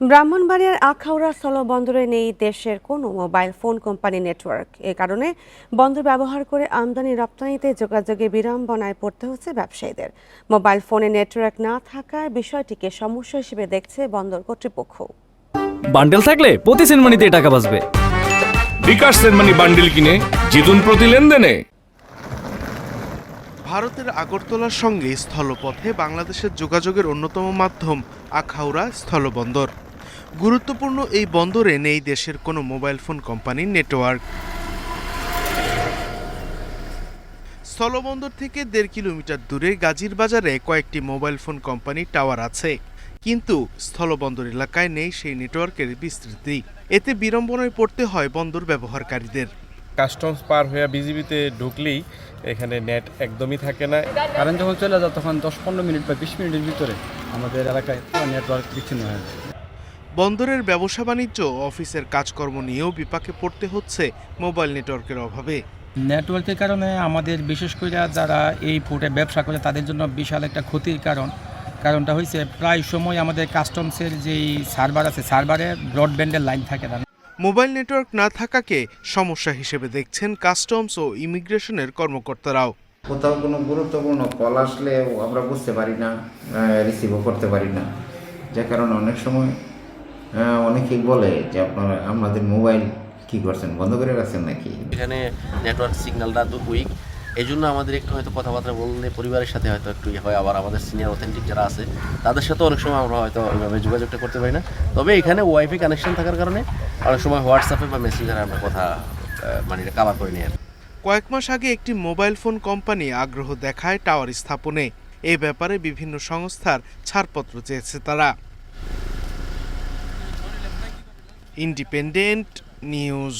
ব্রাহ্মণবাড়িয়ার আখাউড়া স্থলবন্দরে নেই দেশের কোনো মোবাইল ফোন কোম্পানি নেটওয়ার্ক। এ কারণে বন্দর ব্যবহার করে আমদানি রপ্তানিতে যোগাযোগে বিড়ম্বনায় পড়তে হচ্ছে ব্যবসায়ীদের। মোবাইল ফোনে নেটওয়ার্ক না থাকায় বিষয়টিকে সমস্যা হিসেবে দেখছে বন্দর কর্তৃপক্ষ। বান্ডেল থাকলে প্রতি সেনমানিতে টাকা বাঁচবে। বিকাশ সেনমানি বান্ডিল কিনে জিতুন প্রতি লেনদেনে। ভারতের আগরতলার সঙ্গে স্থলপথে বাংলাদেশের যোগাযোগের অন্যতম মাধ্যম আখাউড়া স্থলবন্দর গুরুত্বপূর্ণ এই বন্দরে নেই দেশের কোনো মোবাইল ফোন কোম্পানির নেটওয়ার্ক। স্থলবন্দর থেকে দেড় কিলোমিটার দূরে গাজীর বাজারে কয়েকটি মোবাইল ফোন কোম্পানির টাওয়ার আছে কিন্তু স্থলবন্দর এলাকায় নেই সেই নেটওয়ার্কের বিস্তৃতি। এতে বিড়ম্বনায় পড়তে হয় বন্দর ব্যবহারকারীদের। কাস্টমস পার হয়ে বিজিবিতে ঢুকলেই এখানে নেট একদমই থাকে না। কারেন্ট যখন চলে যায় তখন দশ পনেরো মিনিট বা বিশ মিনিটের ভিতরে আমাদের এলাকায় নেটওয়ার্ক বিচ্ছিন্ন হয়ে যায়। বন্দরের ব্যবসা বাণিজ্য অফিসের কাজকর্ম নিয়েও বিপাকে পড়তে হচ্ছে মোবাইল নেটওয়ার্কের অভাবে। নেটওয়ার্কের কারণে আমাদের বিশেষ করে যারা এই পোর্টে ব্যবসা করে তাদের জন্য বিশাল একটা ক্ষতির কারণ। কারণটা হয়েছে প্রায় সময় আমাদের কাস্টমসের যেই সার্ভার আছে সার্ভারে ব্রডব্যান্ডের লাইন থাকে না মোবাইল নেটওয়ার্ক না থাকাকে সমস্যা হিসেবে দেখছেন কাস্টমস ও ইমিগ্রেশনের কর্মকর্তারাও। কোথাও কোনো গুরুত্বপূর্ণ কল আসলে আমরা বুঝতে পারি না রিসিভও করতে পারি না। যে কারণে অনেক সময় অনেকেই বলে যে আপনারা আমাদের মোবাইল কি করছেন? বন্ধ করে রাখছেন নাকি? এখানে নেটওয়ার্ক সিগন্যালটা তো উইক এই জন্য আমাদের একটু হয়তো কথাবার্তা বললে পরিবারের সাথে হয়তো একটু ইয়ে হয় আবার আমাদের সিনিয়র অথেন্টিক যারা আছে তাদের সাথে অনেক সময় আমরা হয়তো ওইভাবে যোগাযোগটা করতে পারি না। তবে এখানে ওয়াইফাই কানেকশন থাকার কারণে অনেক সময় হোয়াটসঅ্যাপে বা মেসেঞ্জারে আমরা কথা মানে কাভার করে নিই আর কয়েক মাস আগে একটি মোবাইল ফোন কোম্পানি আগ্রহ দেখায় টাওয়ার স্থাপনে। এ ব্যাপারে বিভিন্ন সংস্থার ছাড়পত্র চেয়েছে তারা। Independent news